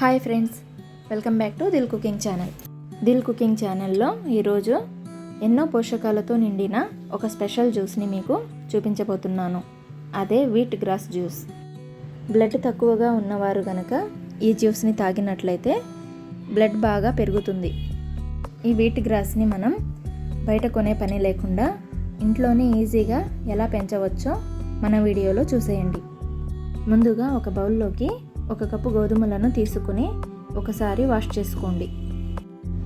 Hi friends welcome back to Dil cooking channel. Dil cooking ఛానల్లో ఈరోజు ఎన్నో పోషకాలతో నిండిన ఒక స్పెషల్ జ్యూస్ని మీకు చూపించబోతున్నాను. అదే వీట్ గ్రాస్ జ్యూస్. బ్లడ్ తక్కువగా ఉన్నవారు గనక ఈ జ్యూస్ని తాగినట్లయితే బ్లడ్ బాగా పెరుగుతుంది. ఈ వీట్ గ్రాస్ని మనం బయట కొనే పని లేకుండా ఇంట్లోనే ఈజీగా ఎలా పెంచవచ్చో మన వీడియోలో చూసేయండి. ముందుగా ఒక బౌల్లోకి ఒక కప్పు గోధుమలను తీసుకుని ఒకసారి వాష్ చేసుకోండి.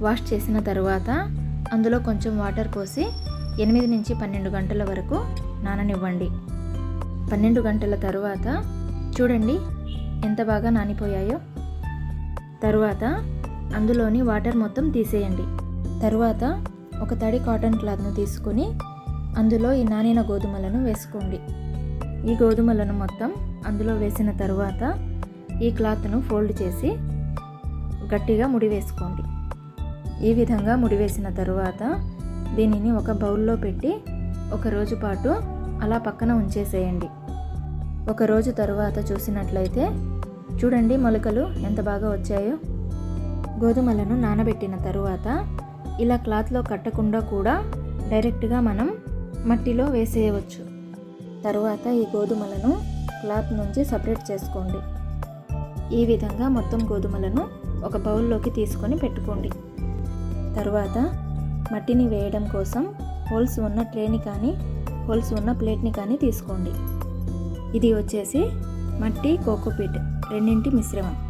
వాష్ చేసిన తర్వాత అందులో కొంచెం వాటర్ పోసి ఎనిమిది నుంచి పన్నెండు గంటల వరకు నాననివ్వండి. పన్నెండు గంటల తరువాత చూడండి ఎంత బాగా నానిపోయాయో. తరువాత అందులోని వాటర్ మొత్తం తీసేయండి. తరువాత ఒక తడి కాటన్ క్లాత్ను తీసుకొని అందులో ఈ నానిన గోధుమలను వేసుకోండి. ఈ గోధుమలను మొత్తం అందులో వేసిన తరువాత ఈ క్లాత్ను ఫోల్డ్ చేసి గట్టిగా ముడి వేసుకోండి. ఈ విధంగా ముడివేసిన తరువాత దీనిని ఒక బౌల్లో పెట్టి ఒక రోజు పాటు అలా పక్కన ఉంచేసేయండి. ఒక రోజు తరువాత చూసినట్లయితే చూడండి మొలకలు ఎంత బాగా వచ్చాయో. గోధుమలను నానబెట్టిన తరువాత ఇలా క్లాత్లో కట్టకుండా కూడా డైరెక్ట్గా మనం మట్టిలో వేసేయవచ్చు. తరువాత ఈ గోధుమలను క్లాత్ నుంచి సపరేట్ చేసుకోండి. ఈ విధంగా మొత్తం గోధుమలను ఒక బౌల్లోకి తీసుకొని పెట్టుకోండి. తర్వాత మట్టిని వేయడం కోసం హోల్స్ ఉన్న ట్రేని కానీ హోల్స్ ఉన్న ప్లేట్ని కానీ తీసుకోండి. ఇది వచ్చేసి మట్టి కోకోపీట్ రెండింటి మిశ్రమం.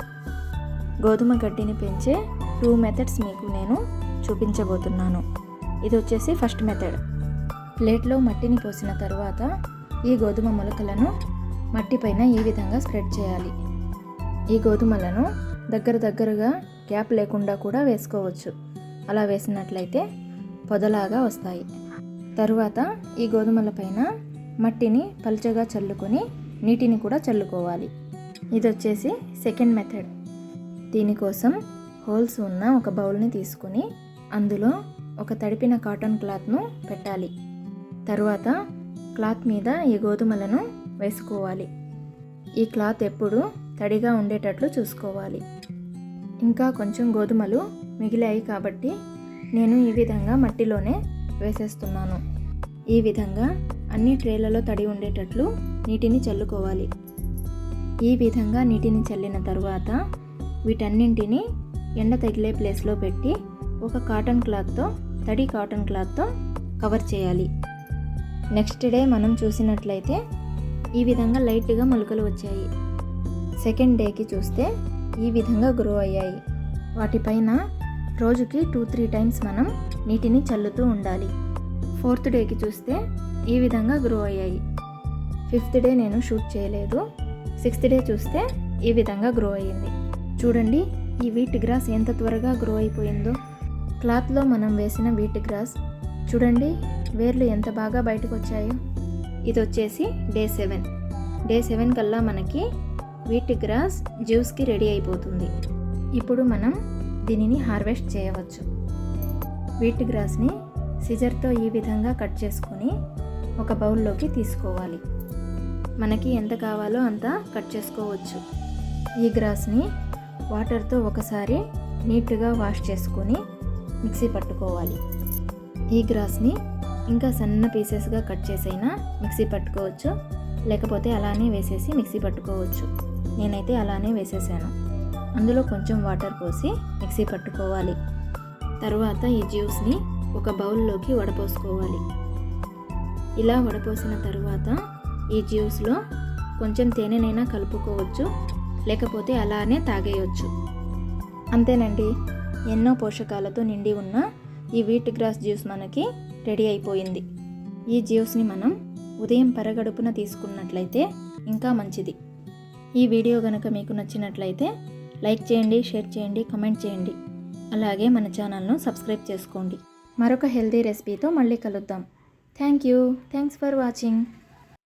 గోధుమ గడ్డిని పెంచే టూ మెథడ్స్ మీకు నేను చూపించబోతున్నాను. ఇది వచ్చేసి ఫస్ట్ మెథడ్. ప్లేట్లో మట్టిని పోసిన తర్వాత ఈ గోధుమ మొలకలను మట్టి పైన ఈ విధంగా స్ప్రెడ్ చేయాలి. ఈ గోధుమలను దగ్గర దగ్గరగా గ్యాప్ లేకుండా కూడా వేసుకోవచ్చు. అలా వేసినట్లయితే పొదలాగా వస్తాయి. తరువాత ఈ గోధుమల పైన మట్టిని పలుచగా చల్లుకొని నీటిని కూడా చల్లుకోవాలి. ఇది వచ్చేసి సెకండ్ మెథడ్. దీనికోసం హోల్స్ ఉన్న ఒక బౌల్ని తీసుకొని అందులో ఒక తడిపిన కాటన్ క్లాత్ను పెట్టాలి. తరువాత క్లాత్ మీద ఈ గోధుమలను వేసుకోవాలి. ఈ క్లాత్ ఎప్పుడు తడిగా ఉండేటట్లు చూసుకోవాలి. ఇంకా కొంచెం గోధుమలు మిగిలాయి కాబట్టి నేను ఈ విధంగా మట్టిలోనే వేసేస్తున్నాను. ఈ విధంగా అన్ని ట్రేలలో తడి ఉండేటట్లు నీటిని చల్లుకోవాలి. ఈ విధంగా నీటిని చల్లిన తరువాత వీటన్నింటిని ఎండ తగిలే ప్లేస్లో పెట్టి ఒక కాటన్ క్లాత్తో తడి కాటన్ క్లాత్తో కవర్ చేయాలి. నెక్స్ట్ డే మనం చూసినట్లయితే ఈ విధంగా లైట్గా మొలకలు వచ్చాయి. సెకండ్ డేకి చూస్తే ఈ విధంగా గ్రో అయ్యాయి. వాటిపైన రోజుకి టూ త్రీ టైమ్స్ మనం నీటిని చల్లుతూ ఉండాలి. ఫోర్త్ డేకి చూస్తే ఈ విధంగా గ్రో అయ్యాయి. ఫిఫ్త్ డే నేను షూట్ చేయలేదు. సిక్స్త్ డే చూస్తే ఈ విధంగా గ్రో అయ్యింది. చూడండి ఈ వీట్ గ్రాస్ ఎంత త్వరగా గ్రో అయిపోయిందో. క్లాత్లో మనం వేసిన వీట్ గ్రాస్. చూడండి వేర్లు ఎంత బాగా బయటకు వచ్చాయో ఇది వచ్చేసి డే సెవెన్. డే సెవెన్ కల్లా మనకి వీటి గ్రాస్ జ్యూస్కి రెడీ అయిపోతుంది. ఇప్పుడు మనం దీనిని హార్వెస్ట్ చేయవచ్చు. వీట్ గ్రాస్ని సిజర్తో ఈ విధంగా కట్ చేసుకొని ఒక బౌల్లోకి తీసుకోవాలి. మనకి ఎంత కావాలో అంత కట్ చేసుకోవచ్చు. ఈ గ్రాస్ని వాటర్తో ఒకసారి నీట్గా వాష్ చేసుకొని మిక్సీ పట్టుకోవాలి. ఈ గ్రాస్ని ఇంకా సన్న పీసెస్గా కట్ చేసైనా మిక్సీ పట్టుకోవచ్చు. లేకపోతే అలానే వేసేసి మిక్సీ పట్టుకోవచ్చు. నేనైతే అలానే వేసేసాను. అందులో కొంచెం వాటర్ పోసి మిక్సీ పట్టుకోవాలి. తర్వాత ఈ జ్యూస్ని ఒక బౌల్లోకి వడపోసుకోవాలి. ఇలా వడపోసిన తర్వాత ఈ జ్యూస్లో కొంచెం తేనెనైనా కలుపుకోవచ్చు. లేకపోతే అలానే తాగేయచ్చు. అంతేనండి. ఎన్నో పోషకాలతో నిండి ఉన్న ఈ వీట్ గ్రాస్ జ్యూస్ మనకి రెడీ అయిపోయింది. ఈ జ్యూస్ని మనం ఉదయం పరగడుపున తీసుకున్నట్లయితే ఇంకా మంచిది. ఈ వీడియో కనుక మీకు నచ్చినట్లయితే లైక్ చేయండి షేర్ చేయండి కమెంట్ చేయండి. అలాగే మన ఛానల్ను సబ్స్క్రైబ్ చేసుకోండి. మరొక హెల్దీ రెసిపీతో మళ్ళీ కలుద్దాం. Thank you. Thanks for watching.